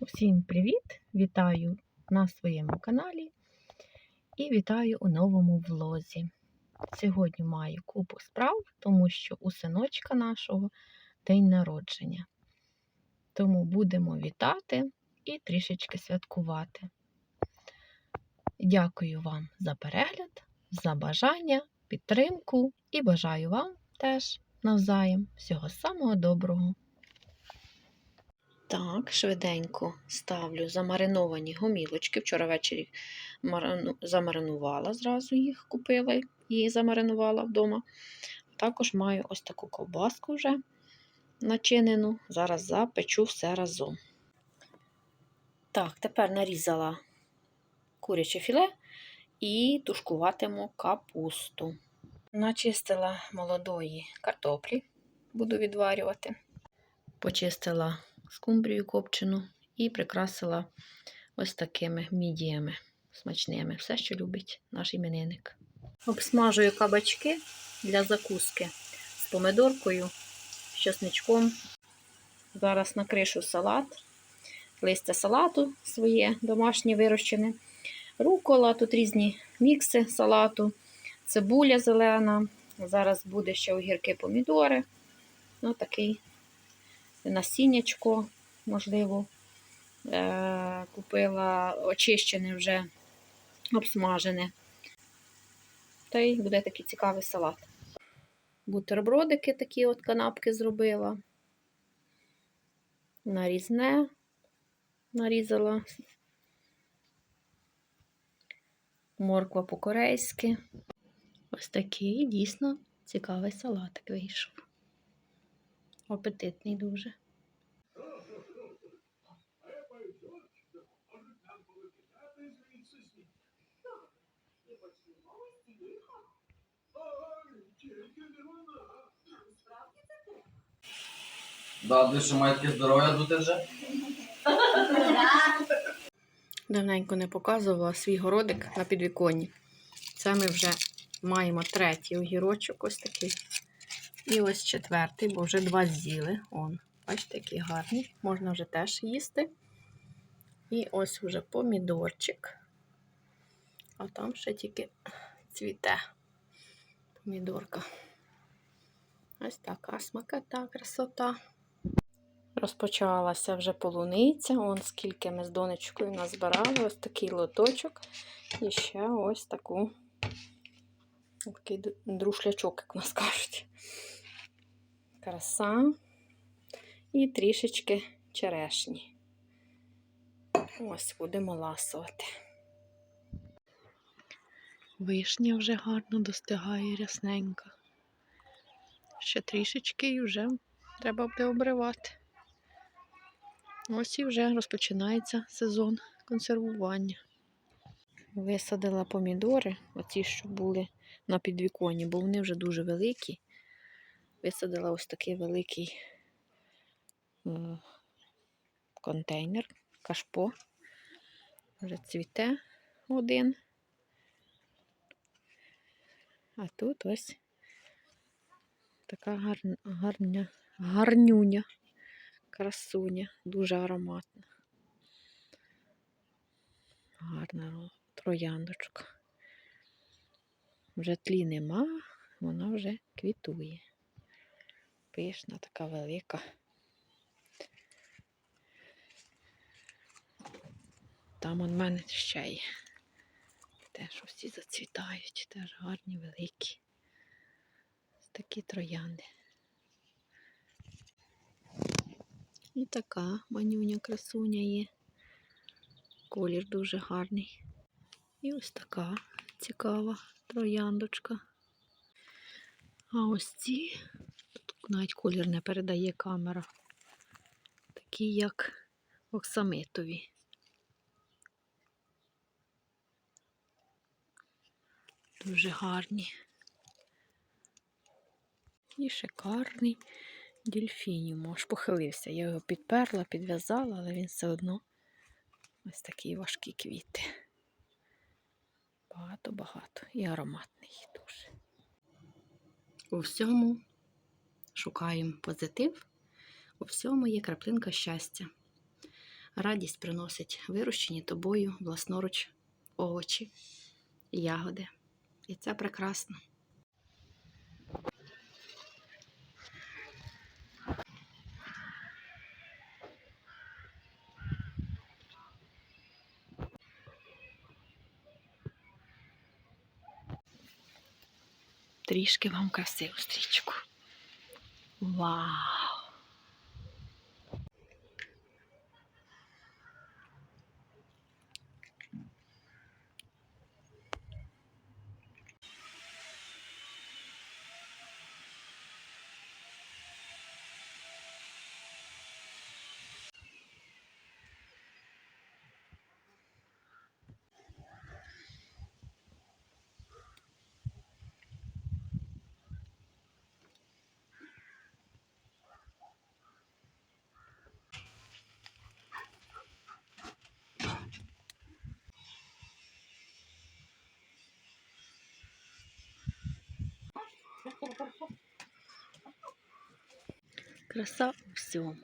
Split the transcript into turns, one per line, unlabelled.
Усім привіт! Вітаю на своєму каналі і вітаю у новому влозі. Сьогодні маю купу справ, тому що у синочка нашого день народження. Тому будемо вітати і трішечки святкувати. Дякую вам за перегляд, за бажання, підтримку і бажаю вам теж навзаєм всього самого доброго. Так, швиденько ставлю замариновані гомілочки. Вчора ввечері замаринувала зразу їх, купила і замаринувала вдома. Також маю ось таку ковбаску вже начинену. Зараз запечу все разом. Так, тепер нарізала куряче філе і тушкуватиму капусту. Начистила молодої картоплі, буду відварювати. Почистила скумбрію копчену і прикрасила ось такими мідіями смачними. Все, що любить наш іменинник. Обсмажую кабачки для закуски з помидоркою, з чесничком. Зараз накришу салат, листя салату своє домашнє вирощене, рукола, тут різні мікси салату, цибуля зелена. Зараз буде ще огірки помідори. Ну, такий насіннячко, можливо, е- купила очищене вже обсмажене. Та й буде такий цікавий салат. Бутербродики такі от канапки зробила. Нарізне нарізала. Морква по-корейськи. Ось такий дійсно цікавий салатик вийшов. Апетитний дуже.
Да, ви що здоров'я бути вже?
Давненько не показувала свій городик на підвіконні. Це ми вже маємо третій огірочок ось такий. І ось четвертий, бо вже два з'їли. Он, бачите, який гарний. Можна вже теж їсти. І ось вже помідорчик. А там ще тільки цвіте помідорка. Ось така смакота, красота. Розпочалася вже полуниця. Он скільки ми з донечкою назбирали. Ось такий лоточок. І ще ось таку такий друшлячок, як нас кажуть. Краса. І трішечки черешні. Ось будемо ласувати. Вишня вже гарно достигає рясненька. Ще трішечки і вже треба буде обривати. Ось і вже розпочинається сезон консервування. Висадила помідори, оці, що були на підвіконні, бо вони вже дуже великі. Висадила ось такий великий контейнер, кашпо. Вже цвіте один. А тут ось така гарня, гарнюня, красуня, дуже ароматна. Гарна ро- трояндочка. Вже тлі нема, вона вже квітує. Пишна, така велика. Там у мене ще є. Теж усі зацвітають, теж гарні, великі. Такі троянди. І така манюня красуня є. Колір дуже гарний. І ось така цікава трояндочка. А ось ці, тут навіть колір не передає камера. Такі, як оксамитові. Дуже гарні. І шикарний дельфініум. Аж похилився. Я його підперла, підв'язала, але він все одно ось такі важкі квіти. Багато-багато. І ароматний дуже. У всьому шукаємо позитив, у всьому є краплинка щастя. Радість приносить вирощені тобою власноруч овочі, ягоди. І це прекрасно. Трішки вам краси у стрічку. Вау! Краса у всьому.